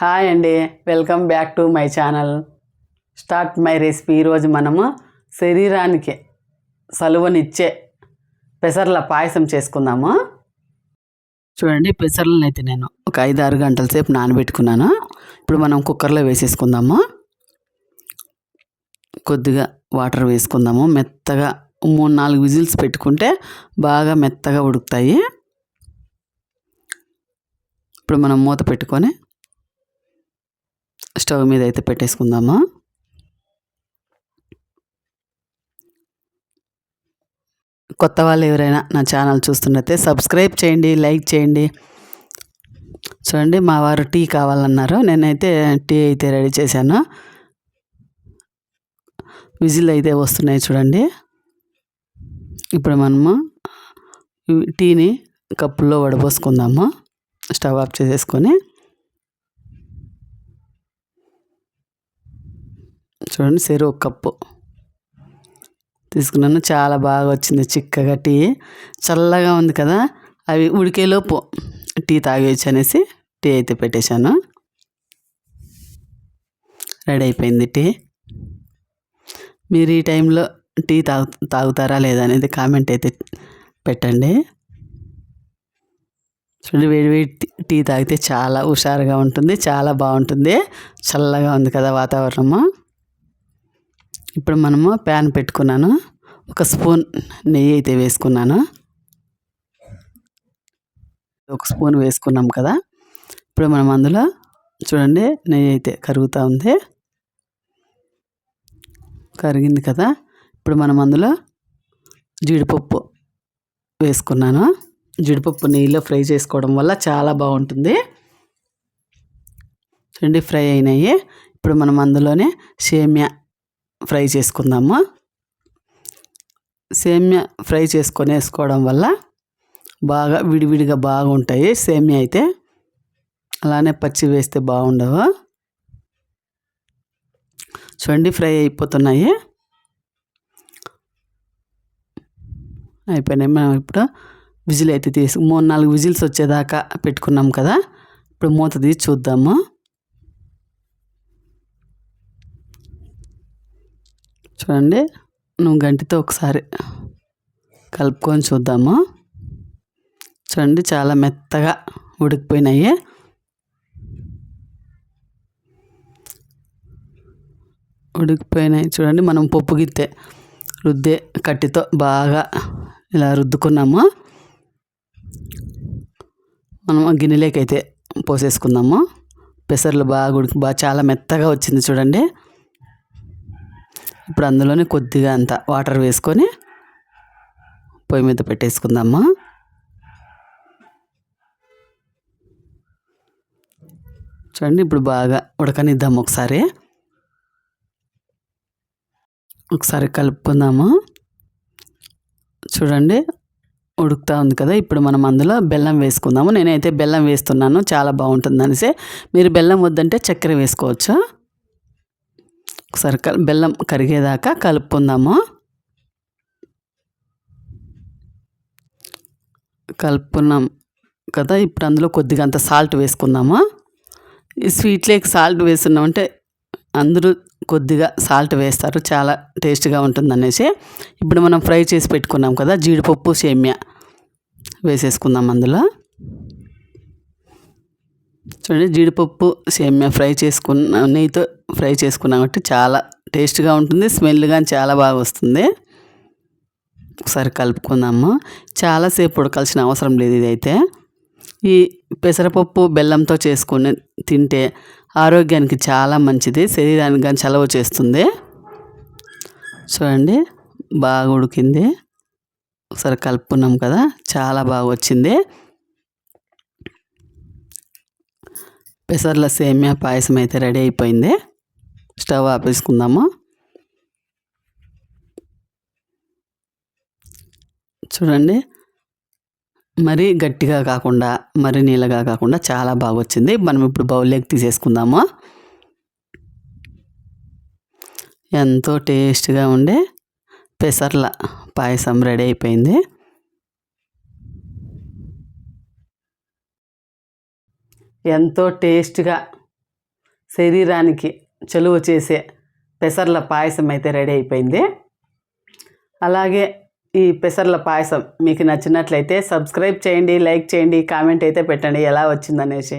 Hi అండి. Welcome back to my channel. Start my recipe ఈరోజు మనము శరీరానికి సలువనిచ్చే పెసర్ల పాయసం చేసుకుందాము. చూడండి పెసర్లను అయితే నేను ఒక ఐదు ఆరు గంటల సేపు నానబెట్టుకున్నాను. ఇప్పుడు మనం కుక్కర్లో వేసేసుకుందాము. కొద్దిగా వాటర్ వేసుకుందాము. మెత్తగా మూడు నాలుగు విజిల్స్ పెట్టుకుంటే బాగా మెత్తగా ఉడుకుతాయి. ఇప్పుడు మనం మూత పెట్టుకొని స్టవ్ మీద అయితే పెట్టేసుకుందాము? కొత్త వాళ్ళు ఎవరైనా నా ఛానల్ చూస్తున్నట్టే సబ్స్క్రైబ్ చేయండి లైక్ చేయండి. చూడండి మా వారు టీ కావాలన్నారు. నేనైతే టీ అయితే రెడీ చేశాను. విజిల్ అయితే వస్తున్నాయి చూడండి. ఇప్పుడు మనము టీని కప్పుల్లో వడపోసుకుందాము స్టవ్ ఆఫ్ చేసేసుకొని. చూడండి సెరు ఒక కప్పు. తీసుకున్నాను చాలా బాగా వచ్చింది చిక్కగా టీ. చల్లగా ఉంది కదా అవి ఉడికేలోపు టీ తాగేయచ్చు అనేసి టీ అయితే పెట్టేశాను. రెడీ అయిపోయింది టీ. మీరు ఈ టైంలో టీ తాగు తాగుతారా లేదా అనేది కామెంట్ అయితే పెట్టండి. చూడండి వేడి వేడి టీ తాగితే చాలా హుషారుగా ఉంటుంది చాలా బాగుంటుంది. చల్లగా ఉంది కదా వాతావరణము. ఇప్పుడు మనము ప్యాన్ పెట్టుకున్నాను. ఒక స్పూన్ నెయ్యి అయితే వేసుకున్నాను. ఒక స్పూన్ వేసుకున్నాం కదా. ఇప్పుడు మనం అందులో చూడండి నెయ్యి అయితే కరుగుతూ ఉంది. కరిగింది కదా. ఇప్పుడు మనం అందులో జీడిపప్పు వేసుకున్నాను. జీడిపప్పు నెయ్యిలో ఫ్రై చేసుకోవడం వల్ల చాలా బాగుంటుంది. చూడండి ఫ్రై అయినాయి. ఇప్పుడు మనం అందులోనే సేమియా ఫ్రై చేసుకుందాము? సేమ్యా ఫ్రై చేసుకొని వేసుకోవడం వల్ల బాగా విడివిడిగా బాగుంటాయి. సేమ్యా అయితే అలానే పచ్చి వేస్తే బాగుండవు. చూడండి ఫ్రై అయిపోతున్నాయి. అయిపోయినాయి. మనం ఇప్పుడు విజిల్ అయితే తీసి మూడు నాలుగు విజిల్స్ వచ్చేదాకా పెట్టుకున్నాం కదా. ఇప్పుడు మూత తీసి చూద్దాము. చూడండి నువ్వు గంటితో ఒకసారి కలుపుకొని చూద్దాము? చూడండి చాలా మెత్తగా ఉడికిపోయినాయి. ఉడికిపోయినాయి. చూడండి మనం పప్పు గిత్తే రుద్దే కట్టితో బాగా ఇలా రుద్దుకున్నాము? మనం గిన్నెలోకి అయితే పోసేసుకుందాము? పెసర్లు బాగా ఉడికి బాగా చాలా మెత్తగా వచ్చింది చూడండి. ఇప్పుడు అందులోనే కొద్దిగా అంత వాటర్ వేసుకొని పొయ్యి మీద పెట్టేసుకుందాము? చూడండి ఇప్పుడు బాగా ఉడకనిద్దాం ఒకసారి. ఒకసారి కలుపుకుందాము? చూడండి ఉడుకుతూ ఉంది కదా ఇప్పుడు మనం అందులో బెల్లం వేసుకుందాము. నేనైతే బెల్లం వేస్తున్నాను చాలా బాగుంటుంది అనేసి మీరు బెల్లం వద్దంటే చక్కెర వేసుకోవచ్చు? ఒకసారి బెల్లం కరిగేదాకా కలుపుకుందాము. కలుపుకున్నాం కదా ఇప్పుడు అందులో కొద్దిగా అంత సాల్ట్ వేసుకుందాము. ఈ స్వీట్లోకి సాల్ట్ వేస్తున్నామంటే అందరూ కొద్దిగా సాల్ట్ వేస్తారు చాలా టేస్ట్గా ఉంటుంది అనేసి ఇప్పుడు మనం ఫ్రై చేసి పెట్టుకున్నాం కదా జీడిపప్పు సేమ్యా వేసేసుకుందాం అందులో. చూడండి జీడిపప్పు సేమ్యా ఫ్రై చేసుకున్న నెయ్యితో ఫ్రై చేసుకున్నాం కాబట్టి చాలా టేస్ట్గా ఉంటుంది స్మెల్ కానీ చాలా బాగా వస్తుంది. ఒకసారి కలుపుకుందాము. చాలాసేపు ఉడకాల్సిన అవసరం లేదు ఇదైతే. ఈ పెసరపప్పు బెల్లంతో చేసుకుని తింటే ఆరోగ్యానికి చాలా మంచిది శరీరానికి కానీ చలవ చేస్తుంది. చూడండి బాగా ఉడికింది. ఒకసారి కలుపుకున్నాం కదా చాలా బాగా వచ్చింది. పెసర్ల సేమియా పాయసం అయితే రెడీ అయిపోయింది. స్టవ్ ఆపేసుకుందాము. చూడండి. మరీ గట్టిగా కాకుండా మరీ నీళ్ళగా కాకుండా చాలా బాగా వచ్చింది మనం ఇప్పుడు బౌల్లోకి తీసేసుకుందాము. ఎంతో టేస్ట్గా ఉండే పెసర్ల పాయసం రెడీ అయిపోయింది. ఎంతో టేస్ట్గా శరీరానికి చలువ చేసే పెసర్ల పాయసం అయితే రెడీ అయిపోయింది. అలాగే ఈ పెసర్ల పాయసం మీకు నచ్చినట్లయితే సబ్స్క్రైబ్ చేయండి లైక్ చేయండి కామెంట్ అయితే పెట్టండి ఎలా వచ్చిందనేసి.